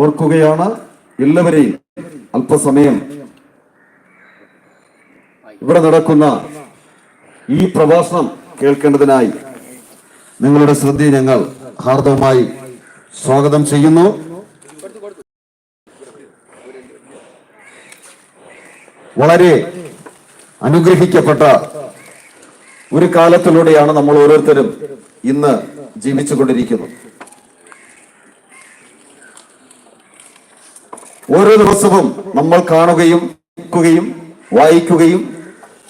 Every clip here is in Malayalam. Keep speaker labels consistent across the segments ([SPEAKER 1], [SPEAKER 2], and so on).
[SPEAKER 1] ഓർക്കുകയാണ് എല്ലാവരെയും അല്പസമയം. ഇവിടെ നടക്കുന്ന ഈ പ്രഭാഷണം കേൾക്കേണ്ടതിനായി നിങ്ങളുടെ ശ്രദ്ധയെ ഞങ്ങൾ ഹാർദവമായി സ്വാഗതം ചെയ്യുന്നു. വളരെ അനുഗ്രഹിക്കപ്പെട്ട ഒരു കാലത്തിലൂടെയാണ് നമ്മൾ ഓരോരുത്തരും ഇന്ന് ജീവിച്ചുകൊണ്ടിരിക്കുന്നത്. ഓരോ ദിവസവും നമ്മൾ കാണുകയും കേൾക്കുകയും വായിക്കുകയും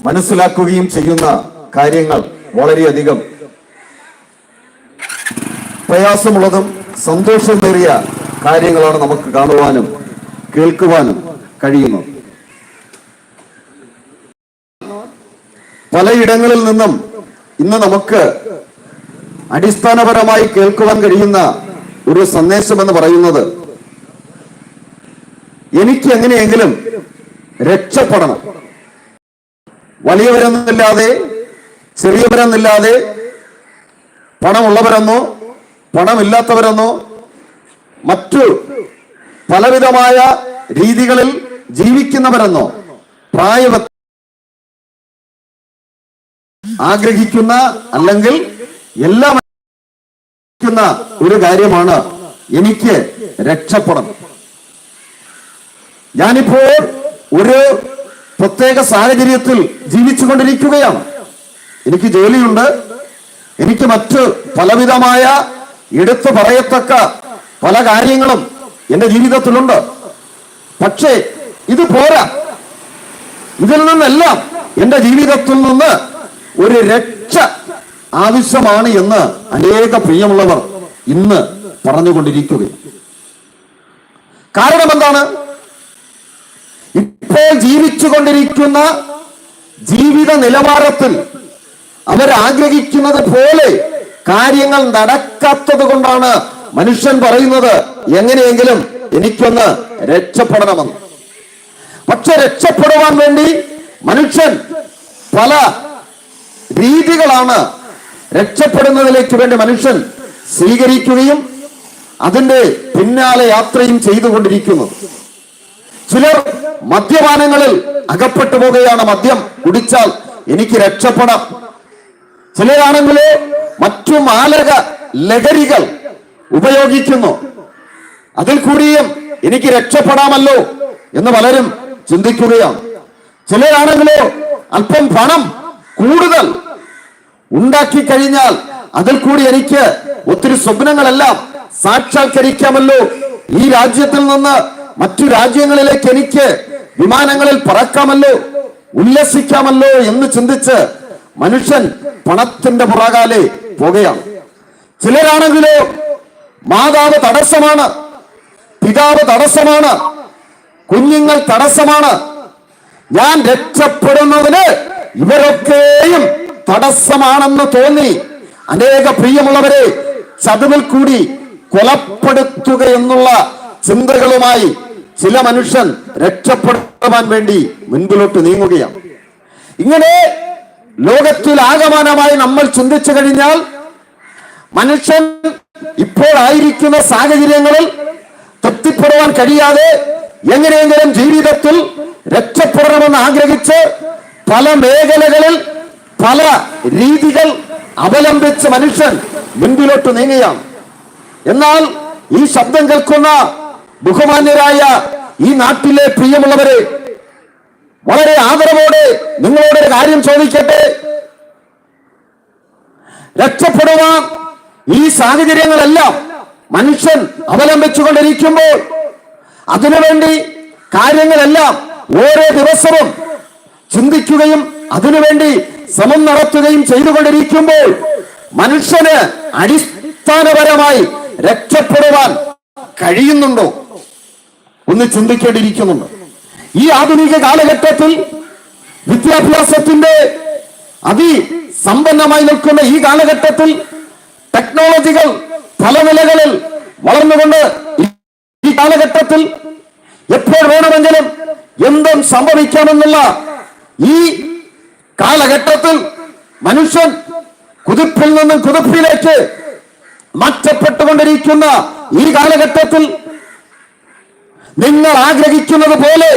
[SPEAKER 1] മനസ്സിലാക്കുകയും ചെയ്യുന്ന കാര്യങ്ങൾ വളരെയധികം. പ്രയാസമുള്ളതും സന്തോഷമേറിയ കാര്യങ്ങളാണ് നമുക്ക് കാണുവാനും കേൾക്കുവാനും കഴിയുന്നത്. പലയിടങ്ങളിൽ നിന്നും ഇന്ന് നമുക്ക് അടിസ്ഥാനപരമായി കേൾക്കുവാൻ കഴിയുന്ന ഒരു സന്ദേശം എന്ന് പറയുന്നത് എനിക്ക് എങ്ങനെയെങ്കിലും രക്ഷപ്പെടണം. വലിയവരെന്നില്ലാതെ ചെറിയവരെന്നില്ലാതെ പണമുള്ളവരെന്നോ പണമില്ലാത്തവരെന്നോ മറ്റു പലവിധമായ രീതികളിൽ ജീവിക്കുന്നവരെന്നോ പ്രായവ ആഗ്രഹിക്കുന്ന അല്ലെങ്കിൽ എല്ലാം ഒരു കാര്യമാണ് എനിക്ക് രക്ഷപ്പെടണം. ഞാനിപ്പോൾ ഒരു പ്രത്യേക സാഹചര്യത്തിൽ ജീവിച്ചുകൊണ്ടിരിക്കുകയാണ്. എനിക്ക് ജോലിയുണ്ട്. എനിക്ക് മറ്റ് പലവിധമായ എടുത്തു പറയത്തക്ക പല കാര്യങ്ങളും എന്റെ ജീവിതത്തിലുണ്ട്. പക്ഷേ ഇത് പോരാ. ഇതിൽ നിന്നെല്ലാം എന്റെ ജീവിതത്തിൽ നിന്ന് ഒരു രക്ഷ ആവശ്യമാണ് എന്ന് അനേക പ്രിയമുള്ളവർ ഇന്ന് പറഞ്ഞുകൊണ്ടിരിക്കുകയാണ്. കാരണം എന്താണ്? ജീവിച്ചുകൊണ്ടിരിക്കുന്ന ജീവിത നിലവാരത്തിൽ അവരാഗ്രഹിക്കുന്നത് പോലെ കാര്യങ്ങൾ നടക്കാത്തത് കൊണ്ടാണ് മനുഷ്യൻ പറയുന്നത് എങ്ങനെയെങ്കിലും എനിക്കൊന്ന് രക്ഷപ്പെടണമെന്ന്. പക്ഷെ രക്ഷപ്പെടുവാൻ വേണ്ടി മനുഷ്യൻ പല രീതികളാണ് രക്ഷപ്പെടുന്നതിലേക്ക് വേണ്ടി മനുഷ്യൻ സ്വീകരിക്കുകയും അതിന്റെ പിന്നാലെ യാത്രയും ചെയ്തുകൊണ്ടിരിക്കുന്നത്. ചിലർ മദ്യപാനങ്ങളിൽ അകപ്പെട്ടു പോകുകയാണ് മദ്യം കുടിച്ചാൽ എനിക്ക് രക്ഷപ്പെടാം. ചിലരാണെങ്കിൽ മറ്റു മാലക ലഹരികൾ ഉപയോഗിക്കുന്നു. അതിൽ കൂടിയും എനിക്ക് രക്ഷപ്പെടാമല്ലോ എന്ന് പലരും ചിന്തിക്കുകയാണ്. ചിലരാണെങ്കിലോ അല്പം പണം കൂടുതൽ ഉണ്ടാക്കി കഴിഞ്ഞാൽ അതിൽ കൂടി എനിക്ക് ഒത്തിരി സ്വപ്നങ്ങളെല്ലാം സാക്ഷാത്കരിക്കാമല്ലോ. ഈ രാജ്യത്തിൽ നിന്ന് മറ്റു രാജ്യങ്ങളിലേക്ക് എനിക്ക് വിമാനങ്ങളിൽ പറക്കാമല്ലോ ഉല്ലസിക്കാമല്ലോ എന്ന് ചിന്തിച്ച് മനുഷ്യൻ പണത്തിന്റെ പുറകാലെ പോകുകയാണ്. ചിലരാണെങ്കിലോ മാതാവ് തടസ്സമാണ് പിതാവ് തടസ്സമാണ് കുഞ്ഞുങ്ങൾ തടസ്സമാണ്. ഞാൻ രക്ഷപ്പെടുന്നതിന് ഇവരൊക്കെയും തടസ്സമാണെന്ന് തോന്നി. അനേക പ്രിയമുള്ളവരെ ചതുവിൽ കൂടി കൊലപ്പെടുത്തുക എന്നുള്ള ചിന്തകളുമായി ചില മനുഷ്യൻ രക്ഷപ്പെടുവാൻ വേണ്ടി മുൻപിലോട്ട് നീങ്ങുകയാണ്. ഇങ്ങനെ ലോകത്തിൽ ആകമാനമായി നമ്മൾ ചിന്തിച്ചു കഴിഞ്ഞാൽ മനുഷ്യൻ ഇപ്പോൾ ആയിരിക്കുന്ന സാഹചര്യങ്ങളിൽ തൃപ്തിപ്പെടുവാൻ കഴിയാതെ എങ്ങനെയെങ്കിലും ജീവിതത്തിൽ രക്ഷപ്പെടണമെന്ന് ആഗ്രഹിച്ച് പല മേഖലകളിൽ പല രീതികൾ അവലംബിച്ച് മനുഷ്യൻ മുൻപിലോട്ട് നീങ്ങുകയാണ്. എന്നാൽ ഈ ശബ്ദം കേൾക്കുന്ന ബഹുമാന്യരായ ഈ നാട്ടിലെ പ്രിയമുള്ളവരെ വളരെ ആദരവോടെ നിങ്ങളോട് ഒരു കാര്യം ചോദിക്കട്ടെ. രക്ഷപ്പെടുവാൻ ഈ സാഹചര്യങ്ങളെല്ലാം മനുഷ്യൻ അവലംബിച്ചുകൊണ്ടിരിക്കുമ്പോൾ അതിനുവേണ്ടി കാര്യങ്ങളെല്ലാം ഓരോ ദിവസവും ചിന്തിക്കുകയും അതിനുവേണ്ടി ശ്രമം നടത്തുകയും ചെയ്തുകൊണ്ടിരിക്കുമ്പോൾ മനുഷ്യന് അടിസ്ഥാനപരമായി രക്ഷപ്പെടുവാൻ കഴിയുന്നുണ്ടോ? ഒന്ന് ചിന്തിക്കേണ്ടിയിരിക്കുന്നുണ്ട് ഈ ആധുനിക കാലഘട്ടത്തിൽ വിദ്യാഭ്യാസത്തിന്റെ അതിസമ്പന്നമായി നിൽക്കുന്ന ഈ കാലഘട്ടത്തിൽ ടെക്നോളജികൾ പല നിലകളിൽ വളർന്നുകൊണ്ട് ഈ കാലഘട്ടത്തിൽ എപ്പോൾ വേണമെങ്കിലും എന്തും സംഭവിക്കാമെന്നുള്ള ഈ കാലഘട്ടത്തിൽ മനുഷ്യൻ കുതിപ്പിൽ നിന്നും കുതിപ്പിലേക്ക് മാറ്റപ്പെട്ടുകൊണ്ടിരിക്കുന്ന ഈ കാലഘട്ടത്തിൽ നിങ്ങൾ ആഗ്രഹിക്കുന്നത് പോലെ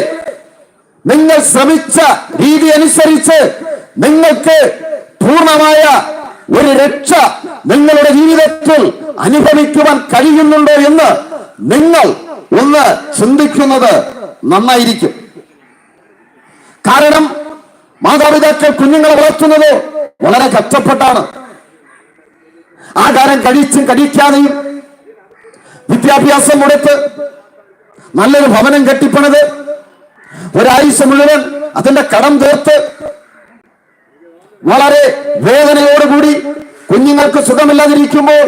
[SPEAKER 1] നിങ്ങൾ ശ്രമിച്ച രീതി അനുസരിച്ച് നിങ്ങൾക്ക് പൂർണമായ ഒരു രക്ഷ നിങ്ങളുടെ ജീവിതത്തിൽ അനുഭവിക്കുവാൻ കഴിയുന്നുണ്ടോ എന്ന് നിങ്ങൾ ഒന്ന് ചിന്തിക്കുന്നത് നന്നായിരിക്കും. കാരണം മാതാപിതാക്കൾ കുഞ്ഞുങ്ങളെ വളർത്തുന്നത് വളരെ കഷ്ടപ്പെട്ടാണ്. ആഹാരം കഴിച്ചും കഴിക്കാതെയും വിദ്യാഭ്യാസം കൊടുത്ത് നല്ലൊരു ഭവനം കെട്ടിപ്പണത്. ഒരാഴ്ച മുഴുവൻ അതിന്റെ കടം തീർത്ത് വളരെ വേദനയോടുകൂടി കുഞ്ഞുങ്ങൾക്ക് സുഖമില്ലാതിരിക്കുമ്പോൾ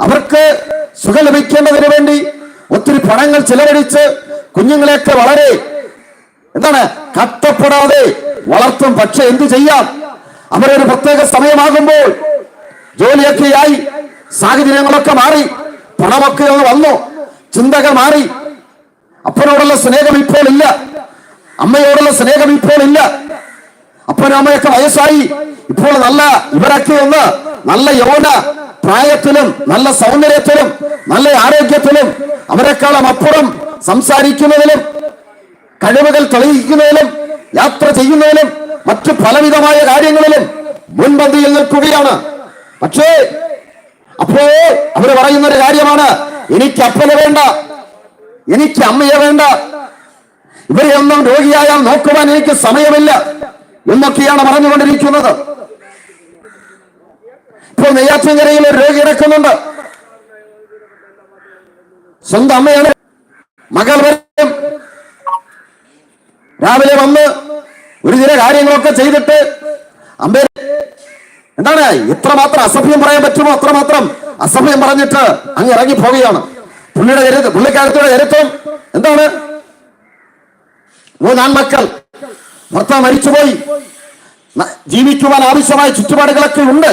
[SPEAKER 1] അവർക്ക് സുഖം ലഭിക്കേണ്ടതിന് വേണ്ടി ഒത്തിരി പണങ്ങൾ ചിലവഴിച്ച് കുഞ്ഞുങ്ങളെയൊക്കെ വളരെ എന്താണ് കത്തപ്പെടാതെ വളർത്തും. പക്ഷെ എന്തു ചെയ്യാം? അവരൊരു പ്രത്യേക സമയമാകുമ്പോൾ ജോലിയൊക്കെയായി സാഹചര്യങ്ങളൊക്കെ മാറി പണമൊക്കെ വന്നു ചിന്തകൾ മാറി അപ്പനോടുള്ള സ്നേഹം ഇപ്പോൾ ഇല്ല അമ്മയോടുള്ള സ്നേഹം ഇപ്പോൾ ഇല്ല അപ്പനും അമ്മയൊക്കെ വയസ്സായി. ഇപ്പോൾ നല്ല ഇവരൊക്കെ ഒന്ന് നല്ല യൗവന പ്രായത്തിലും നല്ല സൗന്ദര്യത്തിലും നല്ല ആരോഗ്യത്തിലും അവരെക്കാളും അപ്പുറം സംസാരിക്കുന്നതിലും കഴിവുകൾ തെളിയിക്കുന്നതിലും യാത്ര ചെയ്യുന്നതിലും മറ്റു പലവിധമായ കാര്യങ്ങളിലും മുൻപന്തിയിൽ നിൽക്കുകയാണ്. പക്ഷേ അപ്പോ അവർ പറയുന്ന ഒരു കാര്യമാണ് എനിക്ക് അപ്പന് വേണ്ട എനിക്ക് അമ്മയെ വേണ്ട. ഇവരെ ഒന്നും രോഗിയായാൽ നോക്കുവാൻ എനിക്ക് സമയമില്ല എന്നൊക്കെയാണ് പറഞ്ഞുകൊണ്ടിരിക്കുന്നത്. ഇപ്പോൾ നെയ്യാറ്റിൻകരയിൽ ഒരു രോഗി കിടക്കുന്നുണ്ട്. സ്വന്തം അമ്മയാണ്. മകൾ വരും. രാവിലെ വന്ന് ഒരു ചില കാര്യങ്ങളൊക്കെ ചെയ്തിട്ട് അമ്പേ എന്താണ്? എത്രമാത്രം അസഭ്യം പറയാൻ പറ്റുമോ? അത്രമാത്രം അസഭ്യം പറഞ്ഞിട്ട് അങ്ങ് ഇറങ്ങി പോവുകയാണ് പുള്ളിയുടെ ചരിത്രം പുള്ളിക്കാലത്തോടെ ചരിത്രം എന്താണ്? മൂന്നാൺമക്കൾ ഭർത്താവ് മരിച്ചുപോയി. ജീവിക്കുവാൻ ആവശ്യമായ ചുറ്റുപാടുകളൊക്കെ ഉണ്ട്.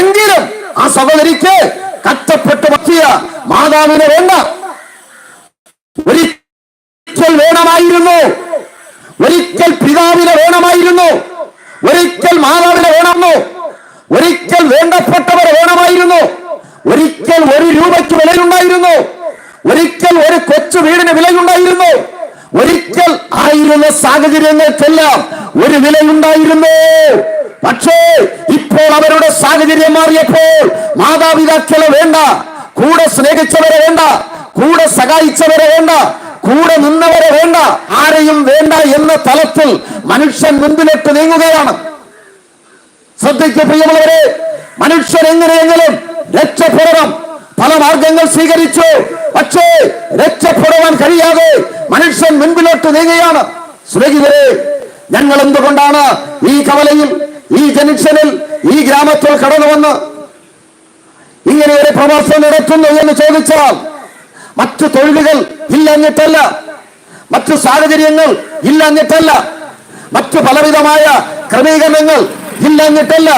[SPEAKER 1] എങ്കിലും ആ സഹോദരിക്ക് കഷ്ടപ്പെട്ട് പറ്റിയ മാതാവിനെ വേണ്ട. ഒരിക്കൽ വേണമായിരുന്നു. ഒരിക്കൽ പിതാവിനെ വേണമായിരുന്നു ഒരിക്കൽ മാതാവിനെ വേണമെന്നു ഒരിക്കൽ വേണ്ടപ്പെട്ടവരെ വേണമായിരുന്നു ഒരിക്കൽ ഒരു രൂപയ്ക്ക് വിലയുണ്ടായിരുന്നു ഒരിക്കൽ ഒരു കൊച്ചു വീടിന് വിലയുണ്ടായിരുന്നു. ഒരിക്കൽ ആയിരുന്ന സാഹചര്യങ്ങൾക്കെല്ലാം ഒരു വിലയുണ്ടായിരുന്നു. പക്ഷേ ഇപ്പോൾ അവരുടെ സാഹചര്യം മാറിയപ്പോൾ മാതാപിതാക്കളെ വേണ്ട കൂടെ സ്നേഹിച്ചവരെ വേണ്ട കൂടെ സഹായിച്ചവരെ വേണ്ട കൂടെ നിന്നവരെ വേണ്ട ആരെയും വേണ്ട എന്ന തലത്തിൽ മനുഷ്യൻ മുൻപിലിട്ട് നീങ്ങുകയാണ്. ശ്രദ്ധിക്കു പ്രിയമുള്ളവരെ മനുഷ്യൻ എങ്ങനെയെങ്കിലും രക്ഷപ്പെടണം. പല മാർഗങ്ങൾ സ്വീകരിച്ചു. പക്ഷേ രക്ഷപ്പെടുവാൻ കഴിയാതെ മനുഷ്യൻ മുൻപിലോട്ട് നീങ്ങുകയാണ്. സ്നേഹിതരെ ഞങ്ങൾ എന്തുകൊണ്ടാണ് ഈ കവലയിൽ ഈ ജംഗ്ഷനിൽ ഈ ഗ്രാമത്തിൽ കടന്നു വന്ന് ഇങ്ങനെ ഒരു പ്രവാസം നടത്തുന്നു എന്ന് ചോദിച്ചാൽ മറ്റു തൊഴിലുകൾ ഇല്ലഞ്ഞിട്ടല്ല മറ്റു സാഹചര്യങ്ങൾ ഇല്ലഞ്ഞിട്ടല്ല മറ്റു പലവിധമായ ക്രമീകരണങ്ങൾ ഇല്ലഞ്ഞിട്ടല്ല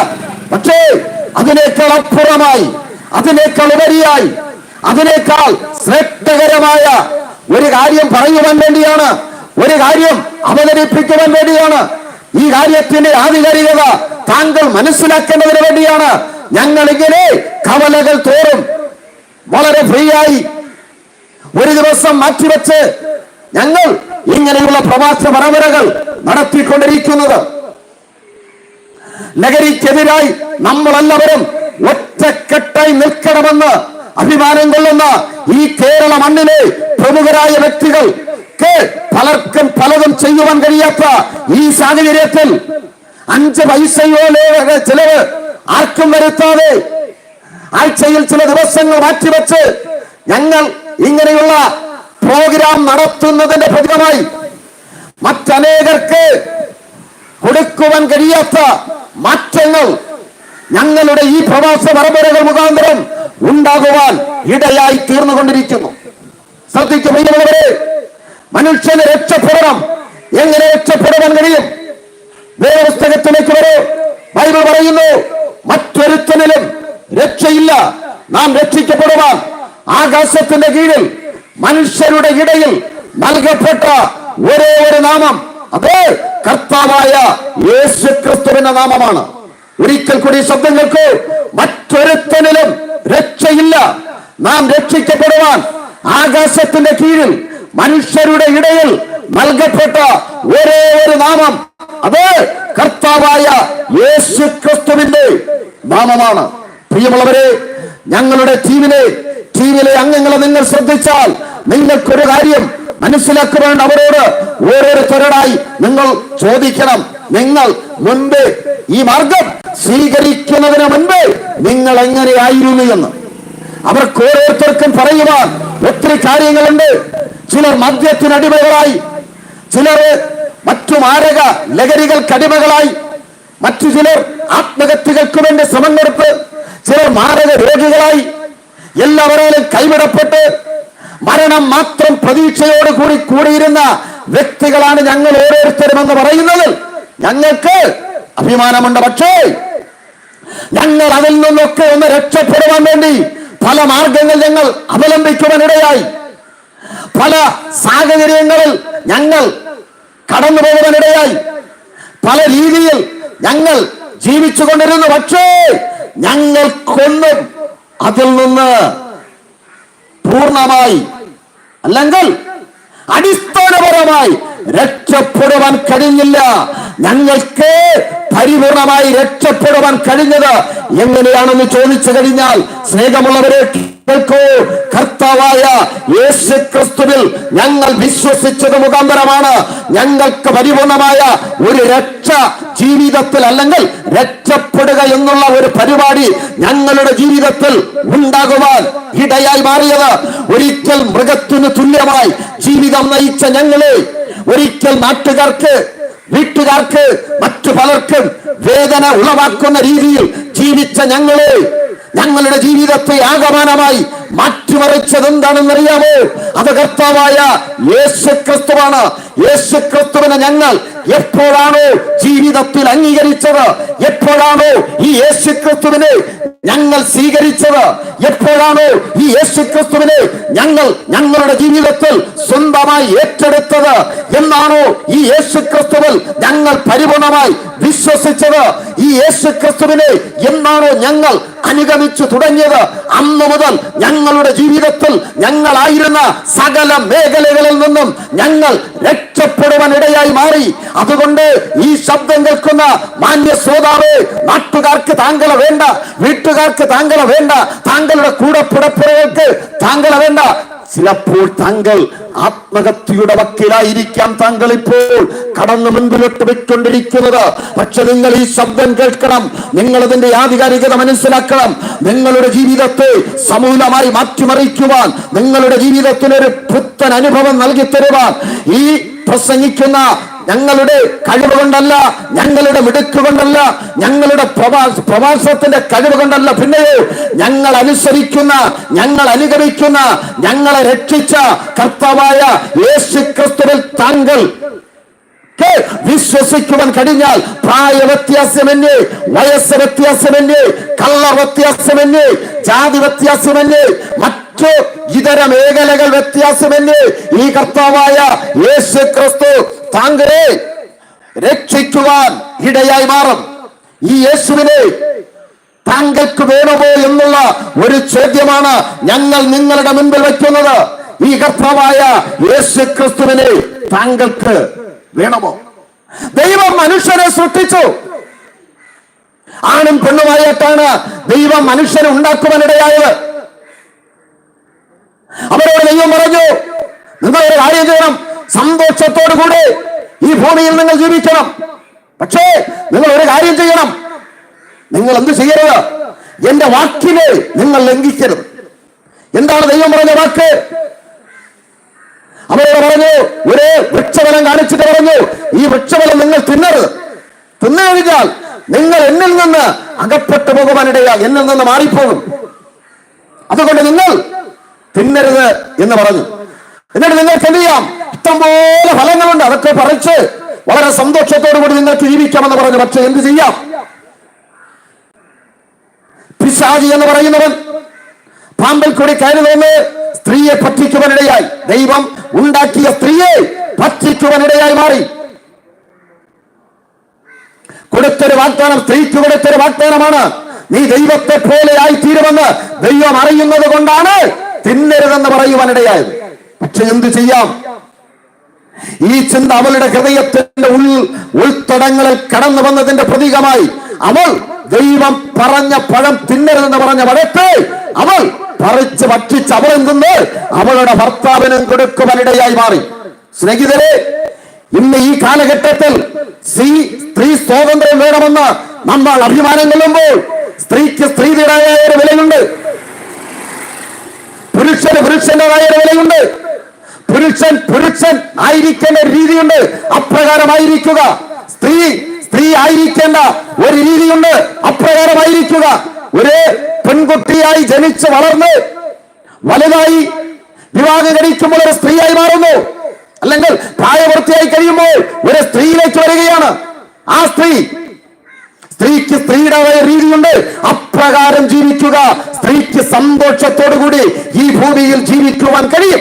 [SPEAKER 1] പക്ഷേ അതിനേക്കാൾ അപ്പുറമായി അതിനേക്കാൾ ഉപരിയായി അതിനേക്കാൾ ശ്രദ്ധകരമായ ഒരു കാര്യം പറയുവാൻ വേണ്ടിയാണ് ഒരു കാര്യം അവതരിപ്പിക്കുവാൻ വേണ്ടിയാണ്. ഈ കാര്യത്തിന്റെ ആധികാരികത താങ്കൾ മനസ്സിലാക്കേണ്ടതിന് വേണ്ടിയാണ്. ഞങ്ങൾ ഇങ്ങനെ കവലകൾ തോറും വളരെ ഫ്രീ ആയി ഒരു ദിവസം മാറ്റിവെച്ച് ഞങ്ങൾ ഇങ്ങനെയുള്ള പ്രവാസ പരമ്പരകൾ നടത്തിക്കൊണ്ടിരിക്കുന്നത്. ലഹരിക്കെതിരായി നമ്മളെല്ലാവരും ഒറ്റക്കെട്ടായി നിൽക്കണമെന്ന് അഭിമാനം കൊള്ളുന്ന ഈ കേരള മണ്ണിലെ പ്രമുഖരായ വ്യക്തികൾ പലർക്കും പലതും ചെയ്യുവാൻ കഴിയാത്ത ഈ സാഹചര്യത്തിൽ അഞ്ച് പൈസയോ ചിലവ് ആർക്കും വരുത്താതെ ആഴ്ചയിൽ ചില ദിവസങ്ങൾ മാറ്റിവെച്ച് ഞങ്ങൾ ഇങ്ങനെയുള്ള പ്രോഗ്രാം നടത്തുന്നതിന്റെ ഫലമായി മറ്റനേകർക്ക് കൊടുക്കുവാൻ കഴിയാത്ത മാറ്റങ്ങൾ ഞങ്ങളുടെ ഈ പ്രവാസ പരമ്പരകൾ മുഖാന്തരം ഉണ്ടാകുവാൻ ഇടയായി തീർന്നുകൊണ്ടിരിക്കുന്നു. ശ്രദ്ധിക്കുമ്പോഴേ മനുഷ്യന് രക്ഷപ്പെടണം. എങ്ങനെ രക്ഷപ്പെടുവാൻ കഴിയും? വേദപുസ്തകത്തിലേക്ക് വരെ. ബൈബിൾ പറയുന്നു മറ്റൊരുത്തനിലും രക്ഷയില്ല. നാം രക്ഷിക്കപ്പെടുവാൻ ആകാശത്തിന്റെ കീഴിൽ മനുഷ്യരുടെ ഇടയിൽ നൽകപ്പെട്ട ഒരേ ഒരു നാമം. അത് കർത്താവായ യേശു ക്രിസ്തുവിന്റെ നാമമാണ്. ഒരിക്കൽ കൂടി ശബ്ദങ്ങൾക്ക് മറ്റൊരുത്തനിലും രക്ഷയില്ല. നാം രക്ഷിക്കപ്പെടുവാൻ ആകാശത്തിന്റെ കീഴിൽ മനുഷ്യരുടെ ഇടയിൽ നൽകപ്പെട്ട ഒരേ ഒരു നാമം അത് കർത്താവായ യേശു ക്രിസ്തുവിന്റെ നാമമാണ്. പ്രിയമുള്ളവരെ ഞങ്ങളുടെ ടീമിലെ ടീമിലെ അംഗങ്ങളെ നിങ്ങൾ ശ്രദ്ധിച്ചാൽ നിങ്ങൾക്കൊരു കാര്യം മനസ്സിലാക്കുവാൻ അവരോട് ഓരോരുത്തരോടായി നിങ്ങൾ ചോദിക്കണം. നിങ്ങൾ മുൻപ് ഈ മാർഗം സ്വീകരിക്കുന്നതിന് മുൻപ് നിങ്ങൾ എങ്ങനെയായിരുന്നു എന്ന്. അവർക്ക് ഓരോരുത്തർക്കും പറയുവാൻ ഒത്തിരി കാര്യങ്ങളുണ്ട്. ചിലർ മദ്യത്തിനടിമകളായി ചിലർ മറ്റു മാരക ലഹരികൾക്ക് അടിമകളായി. മറ്റു ചിലർ ആത്മഹത്യകൾക്ക് വേണ്ടി ശ്രമം ചിലർ മാരക രോഗികളായി. എല്ലാവരെയും കൈവിടപ്പെട്ട് മരണം മാത്രം പ്രതീക്ഷയോട് കൂടി കൂടിയിരുന്ന വ്യക്തികളാണ് ഞങ്ങൾ ഓരോരുത്തരും എന്ന് പറയുന്നത്. ഞങ്ങൾക്ക് അഭിമാനമുണ്ട് പക്ഷേ ഞങ്ങൾ അതിൽ നിന്നൊക്കെ ഒന്ന് രക്ഷപ്പെടുവാൻ വേണ്ടി പല മാർഗങ്ങൾ ഞങ്ങൾ അവലംബിക്കുവാനിടയായി. പല സാഹചര്യങ്ങളിൽ ഞങ്ങൾ കടന്നു പോകുവാനിടയായി. പല രീതിയിൽ ഞങ്ങൾ ജീവിച്ചു കൊണ്ടിരുന്നു പക്ഷേ ഞങ്ങൾക്കൊന്നും അതിൽ നിന്ന് പൂർണമായി അല്ലെങ്കിൽ അടിസ്ഥാനപരമായി രക്ഷപ്പെടുവാൻ കഴിഞ്ഞില്ല. ഞങ്ങൾക്ക് പരിപൂർണമായി രക്ഷപ്പെടുവാൻ കഴിഞ്ഞത് എങ്ങനെയാണെന്ന് ചോദിച്ചു കഴിഞ്ഞാൽ സ്നേഹമുള്ളവരെ കേൾക്കൂ. കർത്താവായ യേശു ക്രിസ്തുവിൽ ഞങ്ങൾ വിശ്വസിച്ചത് മുഖാന്തരമാണ്. ഞങ്ങൾക്ക് പരിപൂർണമായ ഒരു രക്ഷ ജീവിതത്തിൽ അല്ലെങ്കിൽ രക്ഷപ്പെടുക എന്നുള്ള ഒരു പരിപാടി ഞങ്ങളുടെ ജീവിതത്തിൽ ഉണ്ടാകുവാൻ ഇടയായി മാറിയത്. ഒരിക്കൽ മൃഗത്തിന് തുല്യമായി ജീവിതം നയിച്ച ഞങ്ങളെ ഒരിക്കൽ നാട്ടുകാർക്ക് വീട്ടുകാർക്ക് മറ്റു പലർക്കും വേദന ഉളവാക്കുന്ന രീതിയിൽ ജീവിച്ച ഞങ്ങളെ ഞങ്ങളുടെ ജീവിതത്തെ ആഗമനമായി മാറ്റിമറിച്ചത് എന്താണെന്ന് അറിയാമോ അത് കർത്താവായ യേശു ക്രിസ്തുവാണ് യേശു ക്രിസ്തുവിനെ ഞങ്ങൾ എപ്പോഴാണോ ജീവിതത്തിൽ അംഗീകരിച്ചത്? എപ്പോഴാണോ ഈ യേശു ക്രിസ്തുവിനെ ഞങ്ങൾ സ്വീകരിച്ചത്? എപ്പോഴാണോ ഈ യേശു ക്രിസ്തുവിനെ ഞങ്ങൾ ഞങ്ങളുടെ ജീവിതത്തിൽ സ്വന്തമായി ഏറ്റെടുത്തത്? എന്നാണോ ഈ യേശു ക്രിസ്തുവിൽ ഞങ്ങൾ പരിപൂർണമായി വിശ്വസിച്ചത്? ഈ യേശു ക്രിസ്തുവിനെ എന്നാണോ ഞങ്ങൾ അനുഗമിച്ചു തുടങ്ങിയത്? അന്ന് മുതൽ ഞങ്ങളുടെ ജീവിതത്തിൽ ഞങ്ങളായിരുന്ന സകല മേഖലകളിൽ നിന്നും ഞങ്ങൾ രക്ഷപ്പെടുവാൻ ഇടയായി മാറി. അതുകൊണ്ട് ഈ ശബ്ദം കേൾക്കുന്ന മാന്യ ശ്രോതാവ് നാട്ടുകാർക്ക് താങ്കളെ വേണ്ട വീട്ടുകാർക്ക് താങ്കളെ വേണ്ട താങ്കളുടെ കൂടെ പുടപ്പുറകൾക്ക് താങ്കളെ വേണ്ട ചിലപ്പോൾ താങ്കൾ ആത്മഹത്യയുടെ വക്കിലായിരിക്കാം താങ്കൾ ഇപ്പോൾ കടന്നു മുൻപിലോട്ട് വെക്കൊണ്ടിരിക്കുന്നത് പക്ഷെ നിങ്ങൾ ഈ ശബ്ദം കേൾക്കണം. നിങ്ങൾ അതിന്റെ ആധികാരികത മനസ്സിലാക്കണം. നിങ്ങളുടെ ജീവിതത്തെ സമൂലമായി മാറ്റിമറിക്കുവാൻ നിങ്ങളുടെ ജീവിതത്തിൽ ഒരു പുത്തൻ അനുഭവം നൽകി തരുവാൻ ഈ പ്രസംഗിക്കുന്ന ഞങ്ങളുടെ കഴിവ് കൊണ്ടല്ല ഞങ്ങളുടെ മിടുക്ക് കൊണ്ടല്ല ഞങ്ങളുടെ പ്രവാസ പ്രവാസത്തിന്റെ കഴിവ് കൊണ്ടല്ല പിന്നെയോ ഞങ്ങൾ അനുസരിക്കുന്ന ഞങ്ങൾ അനുകരിക്കുന്ന ഞങ്ങളെ രക്ഷിച്ച കർത്താവായ യേശു ക്രിസ്തുവിൽ താങ്കൾ ക്ക് വിശ്വസിക്കുവാൻ കഴിഞ്ഞാൽ പ്രായ വ്യത്യാസമല്ലേ വയസ്സ് വ്യത്യാസമല്ലേ കള്ള വ്യത്യാസമല്ലേ ജാതി വ്യത്യാസമല്ലേ മറ്റു ഇതര മേഖലകൾ വ്യത്യാസമല്ലേ? ഈ കർത്താവായ യേശു ക്രിസ്തു താങ്കളെ രക്ഷിക്കുവാൻ ഇടയായി മാറും. ഈ യേശുവിനെ താങ്കൾക്ക് വേണമോ എന്നുള്ള ഒരു ചോദ്യമാണ് ഞങ്ങൾ നിങ്ങളുടെ മുൻപിൽ വയ്ക്കുന്നത്. ഈ കർത്താവായ യേശു ക്രിസ്തുവിനെ താങ്കൾക്ക് വേണമോ? ദൈവം മനുഷ്യനെ സൃഷ്ടിച്ചു. ആണും പെണ്ണുമായിട്ടാണ് ദൈവം മനുഷ്യനെ ഉണ്ടാക്കുവാനിടയായത്. അവരോട് ദൈവം പറഞ്ഞു നിങ്ങൾ ഒരു കാര്യം ചെയ്യണം. സന്തോഷത്തോടു കൂടി ഈ ഭൂമിയിൽ നിങ്ങൾ ജീവിക്കണം. പക്ഷേ നിങ്ങൾ ഒരു കാര്യം ചെയ്യണം. നിങ്ങൾ എന്ത് ചെയ്യരുത്? എന്റെ വാക്കിനെ നിങ്ങൾ ലംഘിക്കരുത്. എന്താണ് ദൈവം പറഞ്ഞ വാക്ക്? അവരോട് പറഞ്ഞു ഒരു വൃക്ഷഫലം കാണിച്ചിട്ട് പറഞ്ഞു ഈ വൃക്ഷഫലം നിങ്ങൾ തിന്നരുത്. തിന്നു കഴിഞ്ഞാൽ നിങ്ങൾ എന്നിൽ നിന്ന് അകപ്പെട്ടു പോകുവാനിടയാൽ എന്നിൽ നിന്ന് മാറിപ്പോകും. അതുകൊണ്ട് നിങ്ങൾ തിന്നരുത് എന്ന് പറഞ്ഞു. എന്നിട്ട് നിങ്ങൾക്ക് എന്ത് ചെയ്യാം? ഇഷ്ടംപോലെ ഫലങ്ങളുണ്ട്. അതൊക്കെ പറിച്ച് വളരെ സന്തോഷത്തോടു കൂടി നിങ്ങൾക്ക് ജീവിക്കാമെന്ന് പറഞ്ഞു. പക്ഷെ എന്ത് ചെയ്യാം? പിശാചി എന്ന് പറയുന്നവൻ പാമ്പിൽ കൂടി കയറി നിന്ന് സ്ത്രീയെ പറ്റിക്കുവാനിടയായി. ദൈവം ഉണ്ടാക്കിയ സ്ത്രീയെ പറ്റിക്കുവാനിടയായി മാറി. കൊടുത്തൊരു വാഗ്ദാനം സ്ത്രീക്ക് കൊടുത്തൊരു വാഗ്ദാനമാണ്. നീ ദൈവത്തെ പോലെ ആയി തീരുമെന്ന് ദൈവം അറിയുന്നത് കൊണ്ടാണ് തിന്നരുതെന്ന് പറയുവാനിടയായത് പക്ഷെ എന്ത് ചെയ്യാം? ഈ ചിന്ത അവളുടെ ഹൃദയത്തിന്റെ ഉൾ ഉൾത്തടങ്ങളിൽ കടന്നു വന്നതിന്റെ പ്രതീകമായി അവൾ ദൈവം പറഞ്ഞ പഴം തിന്നരുതെന്ന് പറഞ്ഞ പഴത്തെ അവൾ പറിച്ച് ഭക്ഷിച്ച് അവൾ എന്തെന്ന് അവളുടെ ഭർത്താവിനും കൊടുക്കുവാനിടയായി മാറി. സ്നേഹിതരെ ഇന്ന് ഈ കാലഘട്ടത്തിൽ സ്ത്രീ സ്ത്രീ സ്വാതന്ത്ര്യം വേണമെന്ന് നമ്മൾ അഭിമാനം കൊള്ളുമ്പോൾ സ്ത്രീക്ക് സ്ത്രീയുടേതായ ഒരു വിലയുണ്ട്. പുരുഷന് പുരുഷന്റേതായ വിലയുണ്ട് പുരുഷൻ പുരുഷൻ ആയിരിക്കേണ്ട രീതിയുണ്ട്. അപ്രകാരമായിരിക്കുക. സ്ത്രീ സ്ത്രീ ആയിരിക്കേണ്ട ഒരു രീതിയുണ്ട്. അപ്രകാരമായിരിക്കുക. ഒരു പെൺകുട്ടിയായി ജനിച്ച് വളർന്ന് വലുതായി വിവാഹം കഴിക്കുമ്പോൾ ഒരു സ്ത്രീയായി മാറുന്നു. അല്ലെങ്കിൽ പ്രായപൂർത്തിയായി കഴിയുമ്പോൾ ഒരു സ്ത്രീയിലേക്ക് വരികയാണ്. ആ സ്ത്രീ സ്ത്രീക്ക് സ്ത്രീയുടേതായ രീതിയുണ്ട്. അപ്രകാരം ജീവിക്കുക. സ്ത്രീക്ക് സന്തോഷത്തോടുകൂടി ഈ ഭൂമിയിൽ ജീവിക്കുവാൻ കഴിയും.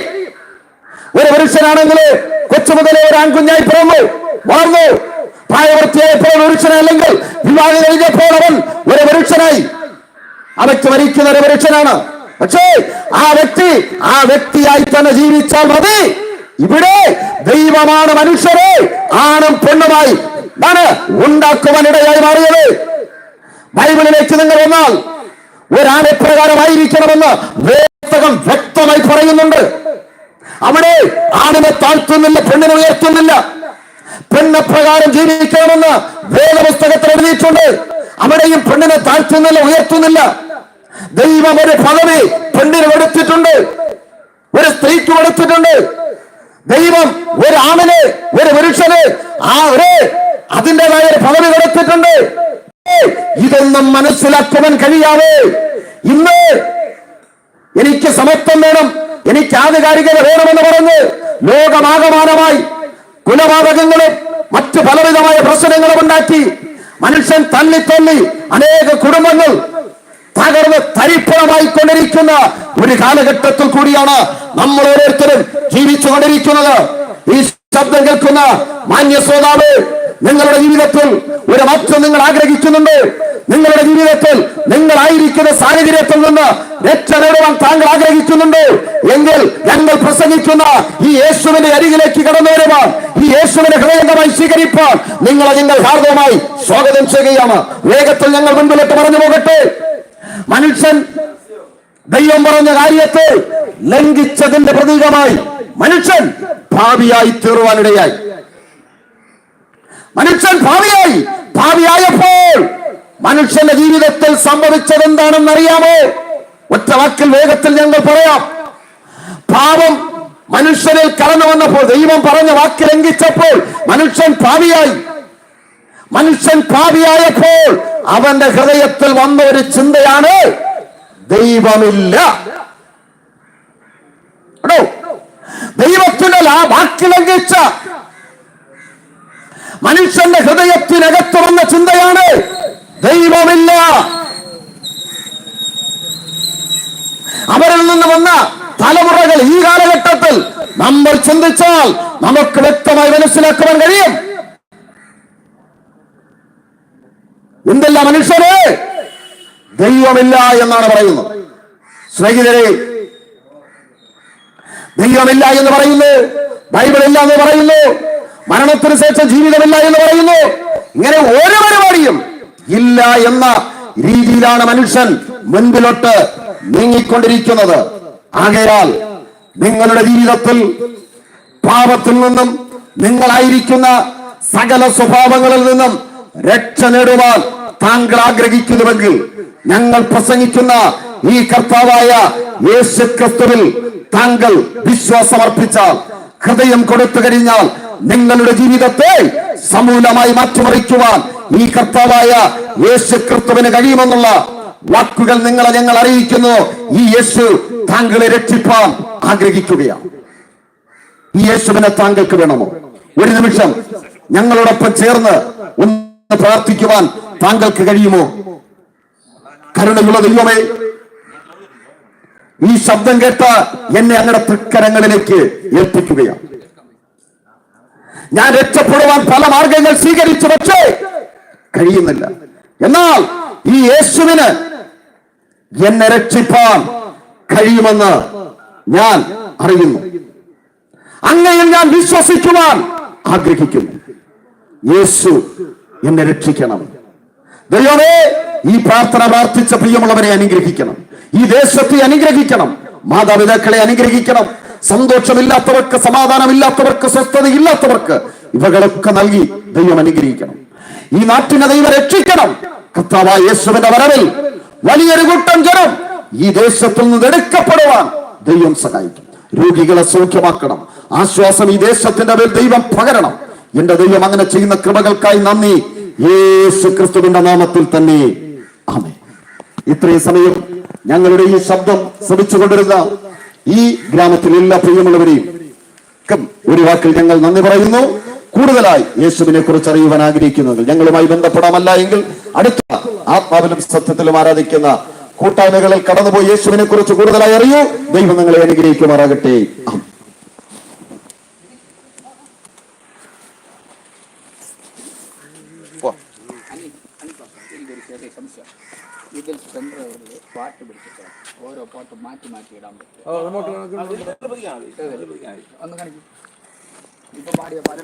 [SPEAKER 1] ഒരു പുരുഷനാണെങ്കിൽ കൊച്ചു മുതലേ ഒരു ആൺകുഞ്ഞായി പിറന്നു. വളർന്നു. പ്രായവൃത്തിയായപ്പോൾ പുരുഷനല്ലെങ്കിൽ വിവാഹം കഴിഞ്ഞപ്പോൾ അവൻ ഒരു പുരുഷനായി. അവയ്ക്ക് മരിക്കുന്ന ഒരു പുരുഷനാണ്. പക്ഷേ ആ വ്യക്തി ആ വ്യക്തിയായി തന്നെ ജീവിച്ചാൽ മതി. ഇവിടെ ദൈവമാണ് മനുഷ്യരെ ആണും പെണ്ണുമായി ആണ് ഉണ്ടാക്കുവാനിടയായി മാറിയത്. ബൈബിളിലേക്ക് നിങ്ങൾ വന്നാൽ ഒരാൾ എപ്രകാരമായിരിക്കണമെന്ന് വേദകം വ്യക്തമായി പറയുന്നുണ്ട്. അവിടെ ആണിനെ താഴ്ത്തുന്നില്ല പെണ്ണിനെ ഉയർത്തുന്നില്ല. പെണ്ണപ്രകാരം ജീവിക്കണമെന്ന് വേദപുസ്തകത്തിൽ എഴുതിയിട്ടുണ്ട്. അവിടെയും പെണ്ണിനെ താഴ്ത്തുന്നില്ല ഉയർത്തുന്നില്ല. ദൈവം ഒരു പദവി പെണ്ണിനെ കൊടുത്തിട്ടുണ്ട്. ഒരു സ്ത്രീക്ക് കൊടുത്തിട്ടുണ്ട്. ദൈവം ഒരു ആണിന് ഒരു പുരുഷന് ആ ഒരു അതിന്റെതായ ഒരു പദവി കൊടുത്തിട്ടുണ്ട്. ഇതൊന്നും മനസ്സിലാക്കുവാൻ കഴിയാതെ ഇന്ന് എനിക്ക് സമത്വം വേണം എനിക്ക് ആധികാരികത വേണമെന്ന് പറഞ്ഞ് ലോകമാകമാനമായി കുലപാതകങ്ങളും മറ്റു പലവിധമായ പ്രശ്നങ്ങളും ഉണ്ടാക്കി മനുഷ്യൻ തല്ലി തല്ലി അനേക കുടുംബങ്ങൾ തകർന്ന് തരിപ്പണമായി കൊണ്ടിരിക്കുന്ന ഒരു കാലഘട്ടത്തിൽ കൂടിയാണ് നമ്മൾ ഓരോരുത്തരും ജീവിച്ചു കൊണ്ടിരിക്കുന്നത് ഈ ശബ്ദം കേൾക്കുന്ന മാന്യ ശ്രോതാവ് നിങ്ങളുടെ ജീവിതത്തിൽ ഒരു മാറ്റം നിങ്ങൾ ആഗ്രഹിക്കുന്നുണ്ട്. നിങ്ങളുടെ ജീവിതത്തിൽ നിങ്ങളായിരിക്കുന്ന സാഹചര്യത്തിൽ നിന്ന് രക്ഷ നേടുവാൻ താങ്കൾ ആഗ്രഹിക്കുന്നുണ്ട്. എങ്കിൽ ഞങ്ങൾ പ്രസംഗിക്കുന്ന ഈ യേശുവിന്റെ അരികിലേക്ക് കടന്നു വരുവാൻ ഈ യേശുവിനെ ഹൃദയമായി സ്വീകരിപ്പാൻ നിങ്ങളെ നിങ്ങൾ ഹാർദവമായി സ്വാഗതം ചെയ്യുകയാണ്. വേഗത്തിൽ ഞങ്ങൾ മുൻപിലോട്ട് പറഞ്ഞു പോകട്ടെ. മനുഷ്യൻ ദൈവം പറഞ്ഞ കാര്യത്തെ ലംഘിച്ചതിന്റെ പ്രതീകമായി മനുഷ്യൻ ഭാവിയായി തീർവാനിടയായി. മനുഷ്യൻ ഭാവിയായി. ഭാവിയായപ്പോൾ മനുഷ്യന്റെ ജീവിതത്തിൽ സംഭവിച്ചത് എന്താണെന്ന് അറിയാമോ ഒറ്റ വാക്കിൽ വേഗത്തിൽ ഞങ്ങൾ പറയാം. പാപം മനുഷ്യനിൽ കടന്നു വന്നപ്പോൾ ദൈവം പറഞ്ഞ വാക്ക് ലംഘിച്ചപ്പോൾ മനുഷ്യൻ പാവിയായി മനുഷ്യൻ പാവിയായപ്പോൾ അവന്റെ ഹൃദയത്തിൽ വന്ന ഒരു ചിന്തയാണ് ദൈവമില്ല. ദൈവത്തിന്റെ വാക്ക് ലംഘിച്ച മനുഷ്യന്റെ ഹൃദയത്തിനകത്ത് വന്ന ചിന്തയാണ് ദൈവമില്ല. അവരിൽ നിന്ന് വന്ന തലമുറകൾ ഈ കാലഘട്ടത്തിൽ നമ്മൾ ചിന്തിച്ചാൽ നമുക്ക് വ്യക്തമായി മനസ്സിലാക്കുവാൻ കഴിയും. എന്തല്ല മനുഷ്യരെ? ദൈവമില്ല എന്നാണ് പറയുന്നത്. സ്നേഹിതരെ ദൈവമില്ല എന്ന് പറയുന്നു. ബൈബിൾ ഇല്ല എന്ന് പറയുന്നു. മരണത്തിന് ശേഷം ജീവിതമില്ല എന്ന് പറയുന്നു. ഇങ്ങനെ ഒരു പരിപാടിയും ഇല്ല എന്ന രീതിയിലാണ് മനുഷ്യൻ മുൻപിലോട്ട് നീങ്ങിക്കൊണ്ടിരിക്കുന്നത്. ആകയാൽ നിങ്ങളുടെ ജീവിതത്തിൽ പാപത്തിൽ നിന്നും നിങ്ങളായിരിക്കുന്ന സകല സ്വഭാവങ്ങളിൽ നിന്നും രക്ഷ നേടുവാൻ താങ്കൾ ആഗ്രഹിക്കുന്നുവെങ്കിൽ ഞങ്ങൾ പ്രസംഗിക്കുന്ന ഈ കർത്താവായ യേശു ക്രിസ്തുവിൽ താങ്കൾ വിശ്വാസമർപ്പിച്ചാൽ ഹൃദയം കൊടുത്തു കഴിഞ്ഞാൽ നിങ്ങളുടെ ജീവിതത്തെ സമൂലമായി മാറ്റിമറിക്കുവാൻ ഈ കർത്താവായ യേശു ക്രിസ്തുവിന് കഴിയുമെന്നുള്ള വാക്കുകൾ നിങ്ങളെ ഞങ്ങൾ അറിയിക്കുന്നു. ഈ യേശു താങ്കളെ രക്ഷിപ്പാൻ ആഗ്രഹിക്കുകയാണ്. ഈ യേശുവിനെ താങ്കൾക്ക് വേണമോ? ഒരു നിമിഷം ഞങ്ങളോടൊപ്പം ചേർന്ന് ഒന്ന് പ്രാർത്ഥിക്കുവാൻ താങ്കൾക്ക് കഴിയുമോ? കരുണയുള്ള ദൈവമേ ഈ ശബ്ദം കേട്ട എന്നെ അങ്ങയുടെ തൃക്കരങ്ങളിലേക്ക് ഏൽപ്പിക്കുകയാണ്. ഞാൻ രക്ഷപ്പെടുവാൻ പല മാർഗങ്ങൾ സ്വീകരിച്ചു പക്ഷേ കഴിയുന്നില്ല. എന്നാൽ ഈ യേശുവിന് എന്നെ രക്ഷിപ്പാൻ കഴിയുമെന്ന് ഞാൻ അറിയുന്നു. അങ്ങയിൽ ഞാൻ വിശ്വസിക്കുവാൻ ആഗ്രഹിക്കുന്നു. യേശു എന്നെ രക്ഷിക്കണം. ദൈവമേ ഈ പ്രാർത്ഥന പ്രാർത്ഥിച്ച പ്രിയമുള്ളവരെ അനുഗ്രഹിക്കണം. ഈ ദേശത്തെ അനുഗ്രഹിക്കണം. മാതാപിതാക്കളെ അനുഗ്രഹിക്കണം. സന്തോഷമില്ലാത്തവർക്ക് സമാധാനമില്ലാത്തവർക്ക് സ്വസ്ഥതയില്ലാത്തവർക്ക് ഇവകളൊക്കെ നൽകി ദൈവം അനുഗ്രഹിക്കണം. ഈ നാട്ടിനെ ദൈവം രക്ഷിക്കണം. കർത്താവായ യേശുവിന്റെ വരവിൽ വലിയൊരു കൂട്ടം ജനം ഈ ദേശത്തിൽ നിന്ന് എടുക്കപ്പെടുവാൻ ദൈവം സഹായിക്കും. രോഗികളെ സൗഖ്യമാക്കണം. ആശ്വാസം ഈ ദേശത്തിന്റെ മേൽ ദൈവം പകരണം. എന്റെ ദൈവം അങ്ങനെ ചെയ്യുന്ന കൃപകൾക്കായി നന്ദി. യേശു ക്രിസ്തുവിന്റെ നാമത്തിൽ തന്നെ. ആമേ ഇത്രയും സമയം ഞങ്ങളുടെ ഈ ശബ്ദം ശ്രമിച്ചുകൊണ്ടിരുന്ന ഈ ഗ്രാമത്തിലെ എല്ലാ പ്രിയമുള്ളവരെയും ഒരു വാക്കിൽ ഞങ്ങൾ നന്ദി പറയുന്നു കൂടുതലായി യേശുവിനെ കുറിച്ച് അറിയുവാൻ ആഗ്രഹിക്കുന്നെങ്കിൽ ഞങ്ങളുമായി ബന്ധപ്പെടാമല്ല എങ്കിൽ അടുത്ത ആത്മാവിലും സത്യത്തിലും ആരാധിക്കുന്ന കൂട്ടായ്മകളിൽ കടന്നുപോയി യേശുവിനെ കുറിച്ച് കൂടുതലായി അറിയൂ ദൈവം നിങ്ങളെ അനുഗ്രഹിക്കുമാറാകട്ടെ
[SPEAKER 2] ഇതിൽ സെന്ററുകളിൽ പാട്ട് പാട്ട് മാറ്റി മാറ്റി ഇടാൻ പറ്റും. ഒന്ന് കാണിക്കും. ഇപ്പൊ പാടിയ പാട്ട്